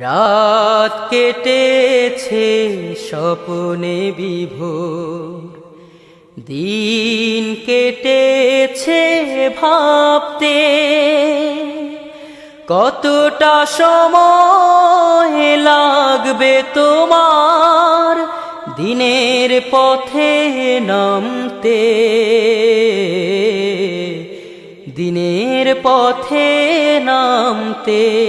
রাত কেটেছে স্বপনে বিভোর। দিন কেটেছে ভাবতে। কতটা সময় লাগবে তোমার দিনের পথে নামতে? দিনের পথে নামতে।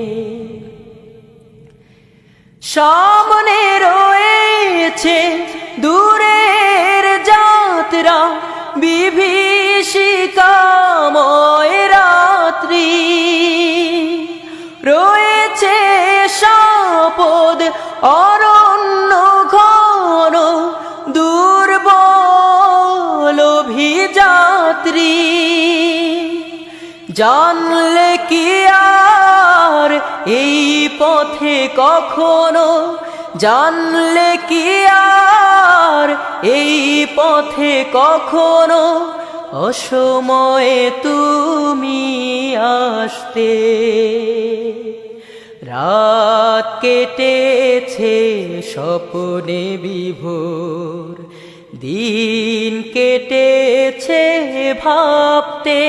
সামনে রয়েছে দূরের যাত্রা বিভীষিকাময় রাত্রি। রয়েছে সাপদ অরণ্য ঘন দুর্বল অভিযাত্রী। জানলে কি আর? এই পথে কখনো জানলে কি আর? এই পথে কখনো অসময়ে তুমি আসতে। রাত কেটেছে স্বপনে বিভোর, দিন কেটেছে ভাবতে।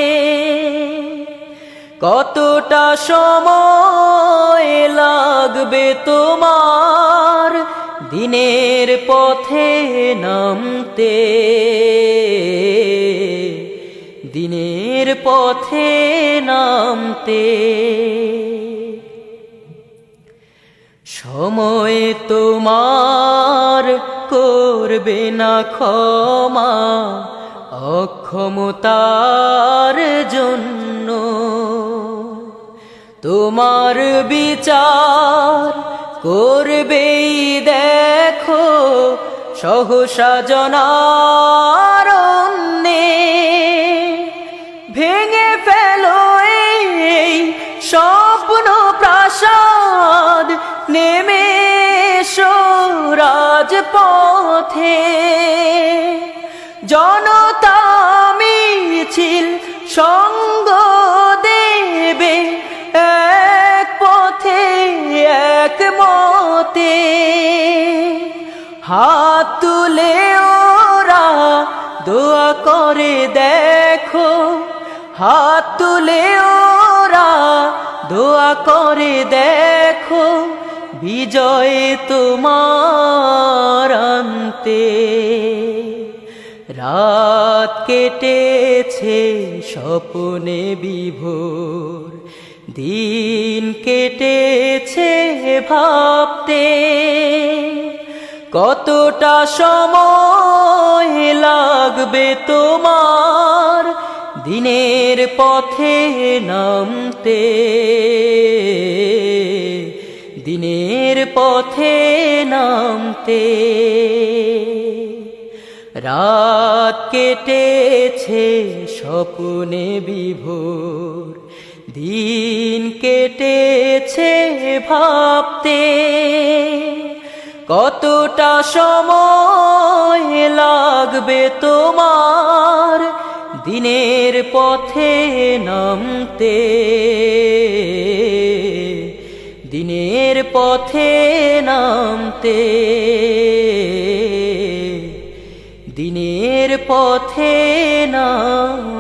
কতটা সময় লাগবে তোমার দিনের পথে নামতে? দিনের পথে নামতে। সময় তোমার করবে না ক্ষমা, অক্ষমতার জন্য। তোমার বিচার করবেই দেখো, সহসা জনার ভেঙে ফেলো এই স্বপ্ন প্রাসাদ। নেমে রাজপথে। জনতা মিছিল সঙ্গ হাত তুলে ওরা দোয়া করে দেখো। হাত তুলে ওরা দোয়া করে দেখো, বিজয় তোমার আনতে। রাত কেটেছে স্বপনে বিভোর, দিন কেটেছে ভাবতে কতটা সময় লাগবে তোমার দিনের পথে নামতে? দিনের পথে নামতে। রাত কেটেছে স্বপনে বিভোর। দিন কেটেছে ভাবতে, কতটা সময় লাগবে তোমার দিনের পথে নামতে? দিনের পথে নামতে, দিনের পথে নামতে